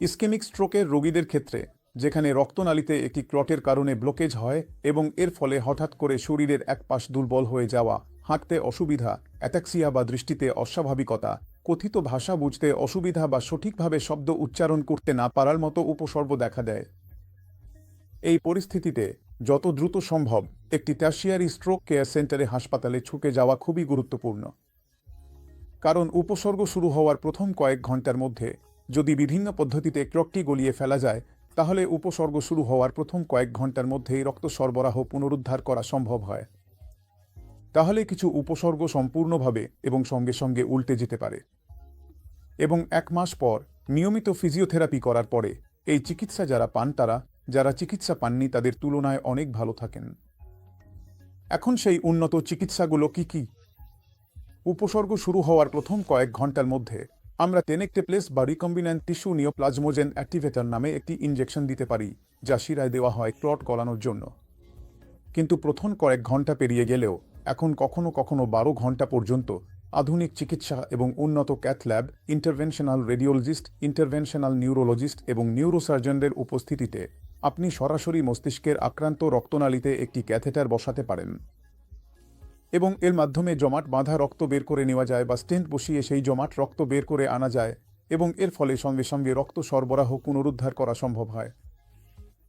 Ischaemic স্ট্রোকের রোগীদের ক্ষেত্রে, যেখানে রক্তনালীতে একটি ক্লটের কারণে ব্লকেজ হয় এবং এর ফলে হঠাৎ করে শরীরের এক পাশ দুর্বল হয়ে যাওয়া, হাঁটতে অসুবিধা অ্যাটাক্সিয়া বা দৃষ্টিতে অস্বাভাবিকতা, কথিত ভাষা বুঝতে অসুবিধা বা সঠিকভাবে শব্দ উচ্চারণ করতে না পারার মতো উপসর্গ দেখা দেয়। এই পরিস্থিতিতে, যত দ্রুত সম্ভব একটি টার্সিয়ারি স্ট্রোক কেয়ার সেন্টারে হাসপাতালে ছুটে যাওয়া খুবই গুরুত্বপূর্ণ। কারণ উপসর্গ শুরু হওয়ার প্রথম কয়েক ঘণ্টার মধ্যে যদি বিভিন্ন পদ্ধতিতে ক্রকটি গলিয়ে ফেলা যায়, তাহলে উপসর্গ শুরু হওয়ার প্রথম কয়েক ঘণ্টার মধ্যেই রক্ত সরবরাহ পুনরুদ্ধার করা সম্ভব হয়। তাহলে কিছু উপসর্গ সম্পূর্ণভাবে এবং সঙ্গে সঙ্গে উল্টে যেতে পারে। এবং এক মাস পর নিয়মিত ফিজিওথেরাপি করার পরে এই চিকিৎসা যারা পান তারা, যারা চিকিৎসা পাননি তাদের তুলনায় অনেক ভালো থাকেন। এখন সেই উন্নত চিকিৎসাগুলো কি কি? উপসর্গ শুরু হওয়ার প্রথম কয়েক ঘণ্টার মধ্যে আমরা টেনেকটেপ্লেস বা রিকম্বিন্যান্ট টিস্যু নিওপ্লাজমোজেন অ্যাক্টিভেটর নামে একটি ইনজেকশন দিতে পারি, যা শিরায় দেওয়া হয় ক্লট গলানোর জন্য। কিন্তু প্রথম কয়েক ঘণ্টা পেরিয়ে গেলেও, এখন কখনো কখনো বারো ঘণ্টা পর্যন্ত আধুনিক চিকিৎসা এবং উন্নত cath lab interventional radiologist interventional neurologist এবং নিউরোসার্জনদের উপস্থিতিতে আপনি সরাসরি মস্তিষ্কের আক্রান্ত রক্তনালীতে একটি ক্যাথেটার বসাতে পারেন। এবং এর মাধ্যমে জমাট বাঁধা রক্ত বের করে নেওয়া যায় বা স্টেন্ট বসিয়ে সেই জমাট রক্ত বের করে আনা যায় এবং এর ফলে সঙ্গে সঙ্গে রক্ত সরবরাহ পুনরুদ্ধার করা সম্ভব হয়।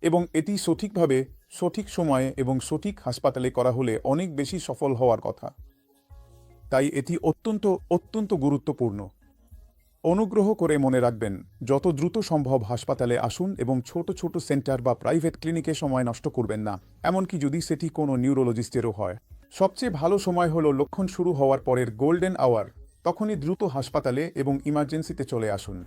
এবং এটি সঠিকভাবে সঠিক সময়ে এবং সঠিক হাসপাতালে করা হলে অনেক বেশি সফল হওয়ার কথা। তাই এটি অত্যন্ত অত্যন্ত গুরুত্বপূর্ণ। অনুগ্রহ করে মনে রাখবেন, যত দ্রুত সম্ভব হাসপাতালে আসুন এবং ছোট ছোট সেন্টার বা প্রাইভেট ক্লিনিকে সময় নষ্ট করবেন না। এমনকি যদি সেটি কোনো নিউরোলজিস্টেরও হয়। সবচেয়ে ভালো সময় হলো লক্ষণ শুরু হওয়ার পরের গোল্ডেন আওয়ার তখনই দ্রুত হাসপাতালে এবং ইমার্জেন্সিতে চলে আসুন।